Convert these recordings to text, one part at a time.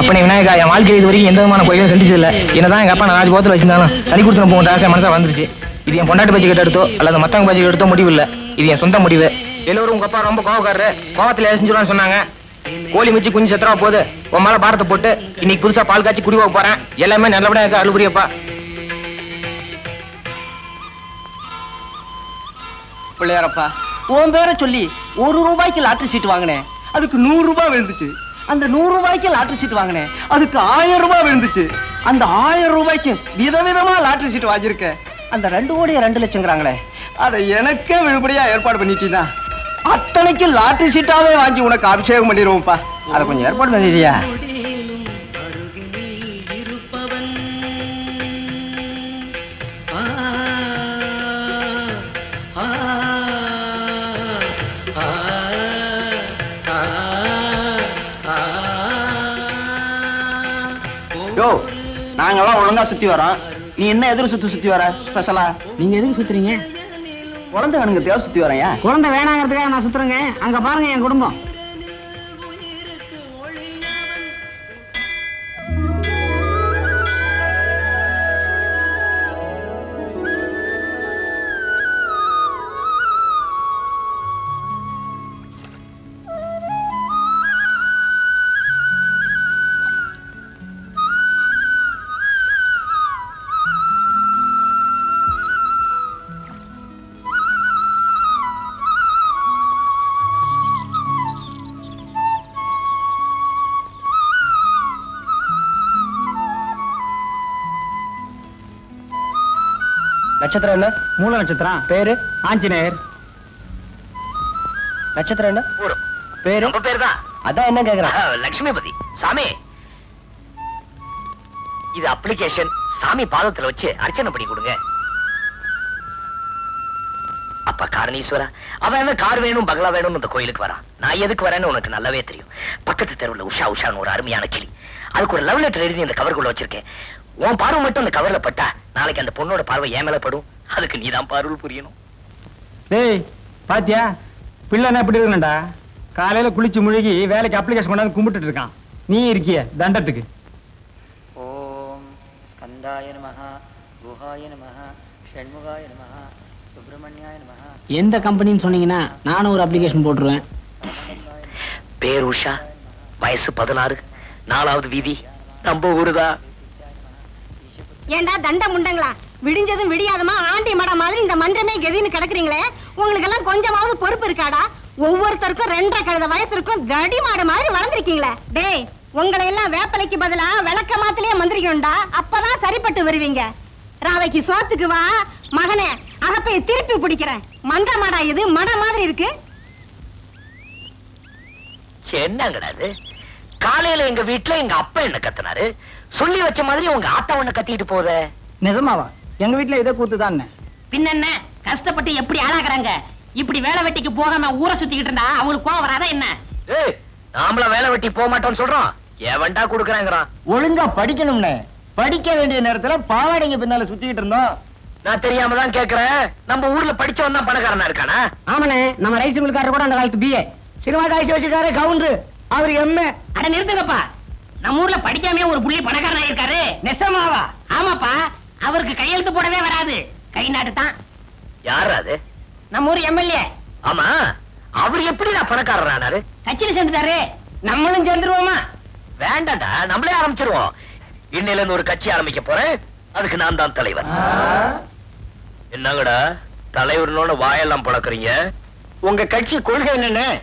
அப்பனே விநாயகா என் வாழ்க்கையில் இது வரைக்கும் எந்த விதமான கோயிலும் செஞ்சது என்னதான் எங்க அப்பா நான் ராஜ் போத்துல வச்சிருந்தாலும் தனி கொடுத்து போகிற ஆசை மனசா வந்துருச்சு இது என் பொண்டாட்டி பட்ஜெட் கிட்ட எடுத்தோ அல்லது மத்தவங்க பட்ஜெட் எடுத்தோ முடிவு இல்ல. இது என் சொந்த முடிவு. எல்லோரும் உங்க அப்பா ரொம்ப கோவக்காரரு. கோவத்துல செஞ்சுருவான்னு சொன்னாங்க. கோழி மிச்சு குஞ்சு செத்துறா போகுது உன் மேல பாரத்தை போட்டு இன்னைக்கு புதுசா பால் காய்ச்சி குடி போக போறேன். எல்லாமே நல்லபடியா இருக்க அழுபுரியப்பா பிள்ளையாரப்பா உன் பேரை சொல்லி ஒரு ரூபாய்க்கு லாட்டரி சீட் வாங்கினேன். அதுக்கு நூறு ரூபாய் விழுந்துச்சு. அந்த நூறு ரூபாய்க்கு லாட்டரி சீட் வாங்கினேன். அதுக்கு ஆயிரம் ரூபாய் விழுந்துச்சு. அந்த ஆயிரம் ரூபாய்க்கு விதவிதமா லாட்டரி சீட் வாங்கியிருக்கேன் அந்த ரெண்டு கோடி ரெண்டு லட்சங்கிறாங்களே அதை எனக்கே விழுபடியா ஏற்பாடு பண்ணிட்டீங்கன்னா அத்தனைக்கு லாட்டரி சீட்டாவே வாங்கி உனக்கு அபிஷேகம் பண்ணிடுவோம்ப்பா. அதை கொஞ்சம் ஏற்பாடு பண்ணிடுறியா? நாங்கெல்லாம் ஒழுங்கா சுத்தி வரோம். நீ என்ன எதிர் சுத்தி சுத்தி வர? ஸ்பெஷலா நீங்க எதுக்கு சுத்துறீங்க? குழந்தை வேணுங்க தேவை சுத்தி வரேன் குழந்தை வேணாங்கிறதுக்காக நான் சுத்துறேங்க. அங்க பாருங்க என் குடும்பம். நட்சத்திரம் என்ன? மூல நட்சத்திரம். பேரு? ஆஞ்சநேயர். நட்சத்திரம் என்ன? பேரு? நம்ம பேர் தான். அதான் என்ன கேக்குறான். லட்சுமிபதி சாமி. இது அப்ளிகேஷன் சாமி பாதத்துல வச்சு அர்ச்சனை பண்ணி கொடுங்க. அப்ப காரணீஸ்வரா அவன் என்ன கார் வேணும் பங்களா வேணும் இந்த கோயிலுக்கு வரான். நான் எதுக்கு வரேன்னு உனக்கு நல்லாவே தெரியும். பக்கத்து தெருவுல உஷா உஷான்னு ஒரு அருமையான கிளி. அதுக்கு ஒரு லவ் லெட்டர் எழுதி இந்த கவருக்குள்ள வச்சிருக்கேன். உன் பார்வை மட்டும் அந்த கவர்ல பட்டா நாளைக்கு அந்த பொண்ணோட பார்வை ஏன் மேல படும். அதுக்கு நீதான் பார்வல் புரியணும். டேய் பாத்தியா? பிள்ளைனா எப்படி இருக்கணும்டா? காலையில குளிச்சு முழுகி வேலைக்கு அப்ளிகேஷன் கொண்டாந்து கும்பிட்டுட்டு இருக்கான். நீ இருக்கிய தண்டத்துக்கு. ஓம் ஸ்கந்தாய நமஹ குஹாய நமஹ ஷண்முகாய நமஹ சுப்பிரமணியாய நமஹ. எந்த கம்பெனின்னு சொன்னீங்கன்னா நானும் ஒரு அப்ளிகேஷன் போட்டுருவேன். பேர் உஷா வயசு பதினாறு நாலாவது வீதி நம்ம ஊருதான். ஏண்டா தண்ட முண்டங்களா? விடிஞ்சதும் விடியாதமா ஆண்டி மட மாதிரி இந்த மன்றமே கெதின்னு கிடக்குறீங்களே? உங்களுக்கு எல்லாம் கொஞ்சமாவது பொறுப்பு இருக்காடா? ஒவ்வொருத்தருக்கும் ரெண்டரை கழுத வயசுக்கும் தடி மாடு மாதிரி வளர்ந்துருக்கீங்களே. டேய் உங்களை எல்லாம் வேப்பலைக்கு பதிலா விளக்க மாத்திலேயே மந்திரிக்கணும்டா. அப்பதான் சரிப்பட்டு வருவீங்க. ராவைக்கு சோத்துக்கு வா. மகனே அகப்பைய திருப்பி பிடிக்கிறேன். மந்த மாடா இது? மட மாதிரி இருக்கு. என்னங்கடா இது? காலையில எங்க வீட்டுல எங்க அப்பா என்ன கத்துனாரு? சொல்லி வச்ச மாதிரி உங்க ஆத்தா ஒண்ணு கத்திட்டு போத நிஜமாவா? எங்க வீட்டுல இதே கூத்து பின்னென்ன? கஷ்டப்பட்டு எப்படி ஆளாக்குறாங்க? இப்படி வேலை வெட்டிக்கு போகாம ஊரை சுத்திக்கிட்டு இருந்தா அவங்களுக்கு கோவம் வராதா என்ன? ஏய் நாமள வேலை வெட்டி போக மாட்டோம்னு சொல்றோம். எவன்டா குடுக்கறாங்கறான். ஒழுங்கா படிக்கணும்னே. படிக்க வேண்டிய நேரத்துல பாவாடைங்க பின்னால சுத்திக்கிட்டு இருந்தோம். நான் தெரியாம தான் கேக்குறேன். நம்ம ஊர்ல படிச்சவன் தான் பணக்காரனா இருக்கானா? ஆமாண்ணே நம்ம ரைஸ் மில்காரர் கூட அந்த காலத்து பிஏ சினிமா காய்ச்சி வச்சிருக்காரு கவுண்டரு. அவர் எம்ஏ அட நிறுத்துங்கப்பா. நம்ம ஊர்ல படிக்காம ஒரு புள்ளி பணக்காரனா இருக்காரு நெசமாவா? ஆமாப்பா. அவருக்கு கையெழுத்து போடவே வராது. கை நாட்டு தான். யாரா அது? நம்ம ஊர் எம்எல்ஏ. ஆமா. அவர் எப்படி நான் பணக்காரரானாரு கட்சியில சேர்ந்துட்டாரு. நம்மளும் சேர்ந்துருவோமா? வேண்டாம்டா. நம்மளே ஆரம்பிச்சிருவோம். இன்னையில இருந்து ஒரு கட்சி ஆரம்பிக்க போறேன். அதுக்கு நான் தான் தலைவர். என்னங்கடா? தலைவர்னோட வாயெல்லாம் பழக்கறீங்க. உங்க கட்சி கொள்கை என்னன்னு?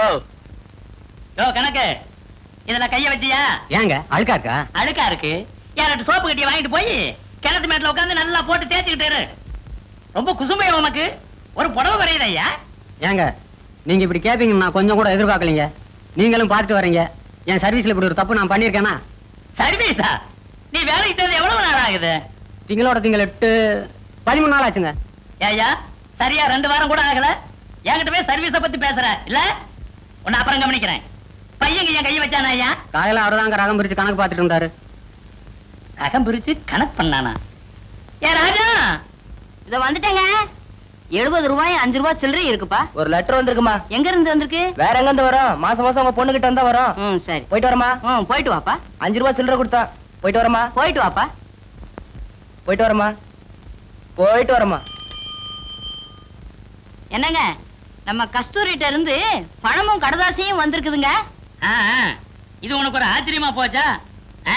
ஓ. யோ கணக்கு. இதுல கைய வச்சியா? ஏங்க அழுக்கா இருக்கா? அழுக்கா இருக்கு. யார்கிட்ட சோப்பு கட்டிய வாங்கிட்டு போய் கிணத்து மேட்ல உட்காந்து நல்லா போட்டு தேய்ச்சிக்கிட்டு. ரொம்ப குசுமையா உனக்கு ஒரு புடவை வரையுது ஐயா. ஏங்க நீங்க இப்படி கேப்பீங்க நான் கொஞ்சம் கூட எதிர்பார்க்கலீங்க. நீங்களும் பார்த்துட்டு வரீங்க. என் சர்வீஸ்ல இப்படி ஒரு தப்பு நான் பண்ணியிருக்கேனா? சர்வீஸா? நீ வேலைக்கு சேர்ந்து எவ்வளவு நாள் ஆகுது? திங்களோட திங்கள் எட்டு பதிமூணு நாள் ஆச்சுங்க. ஏய்யா சரியா ரெண்டு வாரம் கூட ஆகல? என்கிட்ட போய் சர்வீஸ பத்தி பேசுற. இல்ல? உன்னை அப்புறம் கவனிக்கிறேன். பையன் என் கையை வச்சானா ஐயா? காலையில அவர் தாங்க ரகம் பிரிச்சு கணக்கு பார்த்துட்டு இருந்தாரு. ரகம் பிரிச்சு கணக்கு பண்ணானா? ஏ ராஜா! இத வந்துட்டேங்க. எழுபது ரூபாய் அஞ்சு ரூபாய் சில்லறை இருக்குப்பா. ஒரு லெட்டர் வந்திருக்குமா? எங்க இருந்து வந்திருக்கு? வேற எங்க இருந்து வரும்? மாசம் மாசம் உங்க பொண்ணு கிட்ட இருந்தா வரும். ம் சரி. போயிட்டு வரமா? ம் போயிட்டு வாப்பா. அஞ்சு ரூபாய் சில்லறை கொடுத்தா. போயிட்டு வரமா? போயிட்டு வாப்பா. போயிட்டு வரமா? போயிட்டு வரமா? என்னங்க? நம்ம கஸ்தூரிட்ட இருந்து பணமும் கடதாசியும் வந்திருக்குதுங்க. இது உனக்கு ஒரு ஆச்சரியமா போச்சா? ஆ?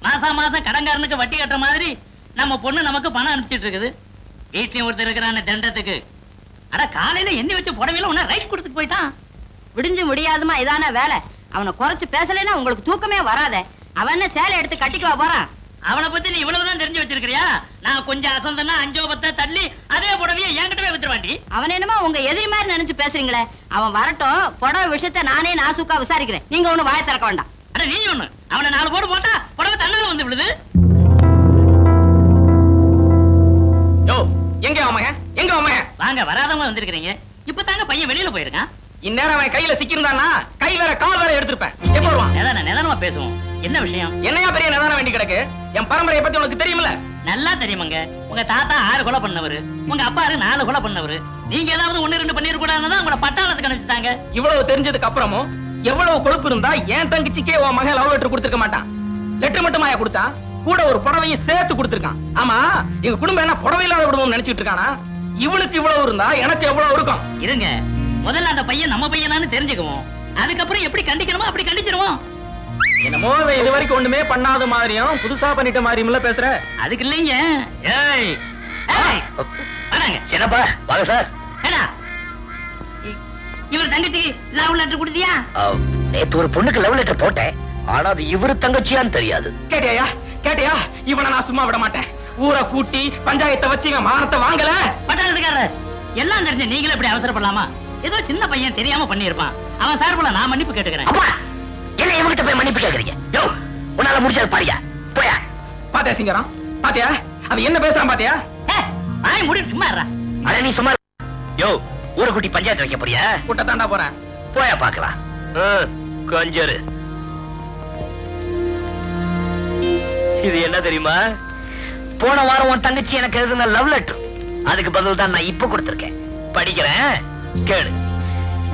மாசம் கடன்காரனுக்கு வட்டி கட்டுற மாதிரி நம்ம பொண்ணு நமக்கு பணம் அனுப்பிச்சிட்டு இருக்குது. வீட்லயும் ஒருத்தர் இருக்கிறான தண்டத்துக்கு. அட காலையில எண்ணி வச்ச புடவையில உன்ன ரைட் கொடுத்துட்டு போயிட்டான். விடிஞ்சு முடியாதுமா இதான வேலை. அவனை குறைச்சு பேசலைன்னா உங்களுக்கு தூக்கமே வராதே. அவன் என்ன சேலை எடுத்து கட்டிக்குவா போறான்? அவனை பத்தி நீ இவ்வளவுதான் தெரிஞ்சு வச்சிருக்கிறியா? நான் கொஞ்சம் அசந்தனா அஞ்சோ பத்த தள்ளி அதே புடவையை என்கிட்டவே வித்துருவாண்டி. அவன் என்னமோ உங்க எதிரி மாதிரி நினைச்சு பேசுறீங்களே. அவன் வரட்டும் புடவை விஷயத்த நானே நாசுக்கா விசாரிக்கிறேன். நீங்க ஒண்ணு வாய திறக்க வேண்டாம். அட நீ ஒண்ணு. அவனை நாலு போடு போட்டா புடவை தன்னால வந்து விடுது யோ எங்க அவன் எங்க அவன் வாங்க வராதவங்க வந்திருக்கிறீங்க. இப்பதாங்க பையன் வெளியில போயிருக்கான். இந்நேரம் அவன் கையில சிக்கியிருந்தானா கை வேற கால் வேற எடுத்திருப்பேன். எப்போ வருவான்? நிதான நிதானமா பேசுவோம். என்ன விஷயம்? என்னையா பெரிய நிதானம் வேண்டி கிடக்கு? என் பரம்பரையை பத்தி உனக்கு தெரியுமில்ல? நல்லா தெரியுமாங்க. உங்க தாத்தா ஆறு கொலை பண்ணவரு. உங்க அப்பாரு நாலு கொலை பண்ணவரு. நீங்க ஏதாவது ஒண்ணு ரெண்டு பண்ணிருக்க கூடாதுன்னு உங்களை பட்டாளத்துக்கு அனுப்பிச்சிட்டாங்க. இவ்வளவு தெரிஞ்சதுக்கு அப்புறமும் எவ்வளவு கொழுப்பு இருந்தா என் தங்கச்சிக்கே உன் மகன் லவ் லெட்டர் கொடுத்திருக்க மாட்டான். லெட்டர் மட்டுமாயா கொடுத்தா? கூட ஒரு புடவையும் சேர்த்து கொடுத்திருக்கான். ஆமா எங்க குடும்பம் என்ன புடவை இல்லாத குடும்பம் நினைச்சிட்டு இருக்கானா? இவளுக்கு இவ்வளவு இருந்தா எனக்கு எவ்வளவு இருக்கும்? இருங்க. முதல்ல அந்த பையன் நம்ம பையனான்னு தெரிஞ்சுக்குவோம். அதுக்கப்புறம் எப்படி கண்டிக்கணுமோ அப்படி கண்டிச்சிருவோம். என்னமோ இது வரைக்கும் ஒண்ணுமே பண்ணாத மாதிரியும் புதுசா பண்ணிட்ட மாதிரியும்ல பேசுற? அதுக்கு இல்லைங்க. ஏய்! என்னப்பா? வாங்க சார். இவர் தங்கச்சிக்கு லவ் லெட்டர் கொடுத்தியா? நேத்து ஒரு பொண்ணுக்கு லவ் லெட்டர் போட்டேன். ஆனா அது இவரு தங்கச்சியான்னு தெரியாது. கேட்டியா? கேட்டியா? இவனை நான் சும்மா விட மாட்டேன். ஊரை கூட்டி பஞ்சாயத்தை வச்சு இவன் மானத்தை வாங்கல. பட்டாளத்துக்காரர் எல்லாம் தெரிஞ்சு நீங்களும் இப்படி அவசரப்படலாமா? ஏதோ சின்ன பையன் தெரியாம பண்ணியிருப்பான். அவன் சார்புல நான் மன்னிப்பு கேட்டுக்கிறேன். அப்பா என்ன இவங்கிட்ட போய் மன்னிப்பு கேக்குறீங்க யோ உன்னால முடிச்சது பாரியா போயா. பாத்தியா சிங்கரம்? பாத்தியா? அது என்ன பேசுறான் பாத்தியா? மூடி சும்மா. அட நீ சும்மா. யோ ஊரை கூட்டி பஞ்சாயத்து வைக்க போறியா? கூட்ட தாண்டா போறேன். போயா பாக்கலாம் கொஞ்சரு. இது என்ன தெரியுமா? போன வாரம் உன் தங்கச்சி எனக்கு எழுதின லவ் லெட்டர். அதுக்கு பதில் தான் நான் இப்ப கொடுத்திருக்கேன். படிக்கிறேன். கேளு.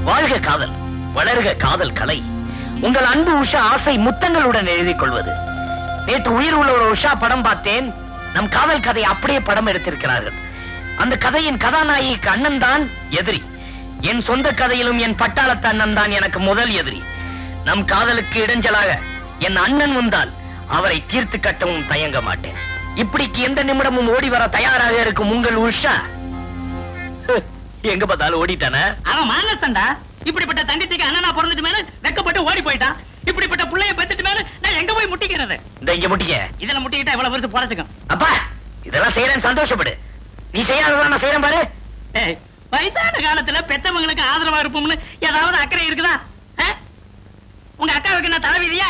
வாழ்க காதல் வளர்க காதல் கலை. உங்கள் அன்பு உஷா ஆசை முத்தங்களுடன் எழுதிக் கொள்வது. நேற்று உயிர் உள்ள ஒரு உஷா படம் பார்த்தேன். நம் காதல் கதை அப்படியே படம் எடுத்திருக்கிறார்கள். அந்த கதையின் கதாநாயகிக்கு அண்ணன் தான் எதிரி. என் சொந்த கதையிலும் என் பட்டாளத்து அண்ணன் தான் எனக்கு முதல் எதிரி. நம் காதலுக்கு இடைஞ்சலாக என் அண்ணன் வந்தால் அவரை தீர்த்து கட்டவும் தயங்க மாட்டேன். இப்படிக்கு எந்த நிமிடமும் ஓடி வர தயாராக இருக்கும் உங்கள் உஷா? எங்க பார்த்தாலும் ஓடிட்டானே? அவன் மானஸ்தண்டா இப்படிப்பட்ட தங்கச்சிக்கு அண்ணனா பிறந்துட்டு வெக்கப்பட்டு ஓடி போயிட்டான். இப்படிப்பட்ட புள்ளைய பெத்துட்டு நான் எங்க போய் முட்டிக்கிறது? இந்த இங்க முட்டிக்க. இதுல முட்டிக்கிட்டா இவ்வளவு பெருசு பொழைச்சுக்கும். அப்பா இதெல்லாம் செய்யறேன் சந்தோஷப்படு. நீ செய்யாததான் நான் செய்யறேன் பாரு. வயசான காலத்துல பெத்தவங்களுக்கு ஆதரவா இருப்போம்னு ஏதாவது அக்கறை இருக்குதா? உங்க அக்காவுக்கு என்ன தலைவிதியா?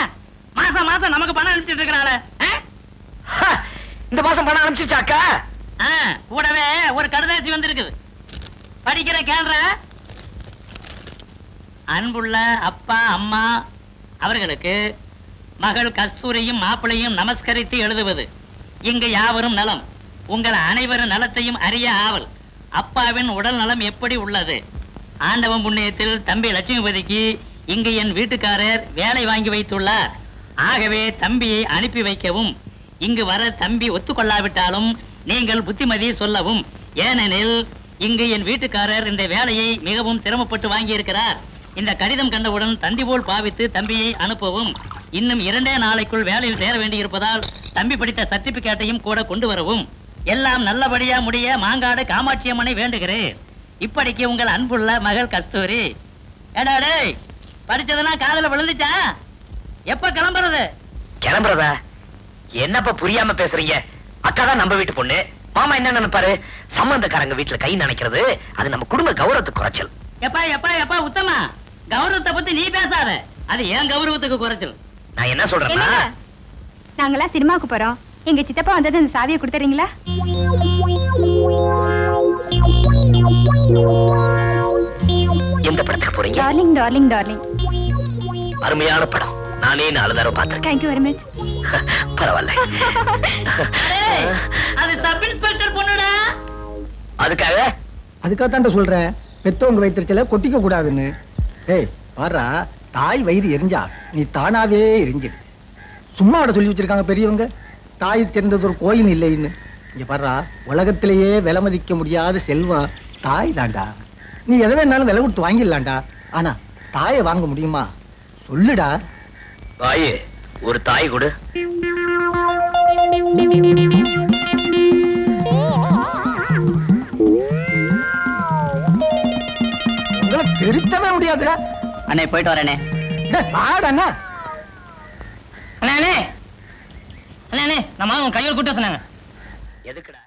மாசம் மாசம் நமக்கு பணம் அனுப்பிச்சிட்டு இருக்கிறாள. இந்த மாசம் பணம் அனுப்பிச்சிருச்சா அக்கா? கூடவே ஒரு கடுதாசி வந்திருக்குது. படிக்கிற கேள்ற? அன்புள்ள அப்பா அம்மா அவர்களுக்கு மகள் கஸ்தூரியும் மாப்பிளையும் நமஸ்கரித்து எழுதுவது. இங்கு யாவரும் நலம். உங்கள் அனைவரும் நலத்தையும் அறிய ஆவல். அப்பாவின் உடல் நலம் எப்படி உள்ளது? ஆண்டவன் புண்ணியத்தில் தம்பி லட்சுமிபதிக்கு இங்கு என் வீட்டுக்காரர் வேலை வாங்கி வைத்துள்ளார். ஆகவே தம்பியை அனுப்பி வைக்கவும். இங்கு வர தம்பி ஒத்துக்கொள்ளாவிட்டாலும் நீங்கள் புத்திமதி சொல்லவும். ஏனெனில் இங்கு என் வீட்டுக்காரர் இந்த வேலையை மிகவும் சிரமப்பட்டு வாங்கியிருக்கிறார். இந்த கடிதம் கண்டவுடன் தந்தி போல் பாவித்து தம்பியை அனுப்பவும் இன்னும் இரண்டே நாளைக்குள் வேலையில் சேர வேண்டியிருப்பதால் தம்பி படித்த சர்டிபிகேட்டையும் கூட கொண்டு வரவும். எல்லாம் நல்லபடியா முடிய மாங்காடு காமாட்சி அம்மனை வேண்டுகிறேன். இப்படிக்கு உங்கள் அன்புள்ள மகள் கஸ்தூரி. ஏடா டேய் காதல விழுந்துச்சா? எப்ப கிளம்புறது? கிளம்புறதா? என்னப்பா புரியாம பேசுறீங்க? அக்கா தான் நம்ம வீட்டு பொண்ணு. மாமா என்ன நினைப்பாரு? சம்பந்தக்காரங்க வீட்டுல கை நினைக்கிறது அது நம்ம குடும்ப கௌரவத்துக்கு குறைச்சல். எப்பா எப்பா எப்பா உத்தமா? கௌரவத்தை பத்தி நீ பேசாத. அது ஏன் கௌரவத்துக்கு குறைச்சல். நான் என்ன சொல்றேன்னா? என்னங்க? நாங்கெல்லாம் சினிமாவுக்கு போறோம். எங்க சித்தப்பா வந்தது இந்த சாவியை கொடுத்துறீங்களா? எந்த படத்துக்கு போறீங்க? Darling darling darling. அருமையான படம். நானே நாலு தடவை பார்த்திருக்கேன். தேங்க்யூ வெரி மச் பரவாயில்ல. டேய், அது சப் இன்ஸ்பெக்டர் பொண்ணுடா? அதுக்காக? அதுக்காகத்தான் சொல்றேன். பெத்தவங்க வைத்திருச்சல கொட்டிக்க கூடாதுன்னு. ஏய் பாரா தாய் வயிறு எரிஞ்சா நீ தானாவே எரிஞ்சிடு. சும்மா அவட சொல்லி வச்சிருக்காங்க பெரியவங்க. தாய் சேர்ந்தது ஒரு கோயில் இல்லைன்னு. இங்க பாரா உலகத்திலேயே விலை மதிக்க முடியாத செல்வம் தாய் தாண்டா நீ எதை வேணாலும் விலை கொடுத்து வாங்கிடலாம்டா. ஆனா தாயை வாங்க முடியுமா? சொல்லுடா. தாயே ஒரு தாய் கொடு. திருத்தவே முடியாதுடா. அண்ணே போயிட்டு வரேனே. அண்ணே. அண்ணே அண்ணே. அண்ணே நம்ம கையில் கூட்ட சொன்னாங்க. எதுக்குடா?